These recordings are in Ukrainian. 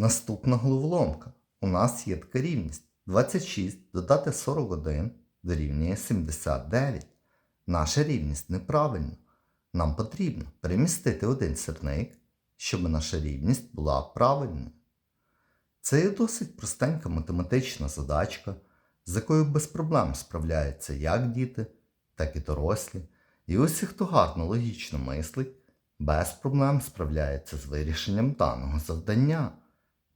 Наступна головоломка. У нас є така рівність. 26 додати 41 дорівнює 79. Наша рівність неправильна. Нам потрібно перемістити один сірник, щоб наша рівність була правильною. Це є досить простенька математична задачка, з якою без проблем справляються як діти, так і дорослі. І усі, хто гарно логічно мислить, без проблем справляється з вирішенням даного завдання.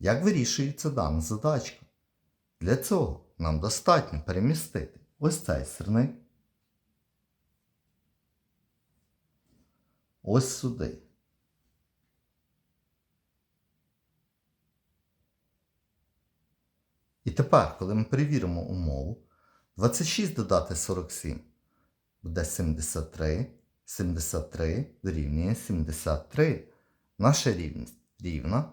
Як вирішується дана задачка? Для цього нам достатньо перемістити ось цей сирник. Ось сюди. І тепер, коли ми перевіримо умову, 26 додати 47 буде 73, 73 дорівнює 73. Наша рівність рівна,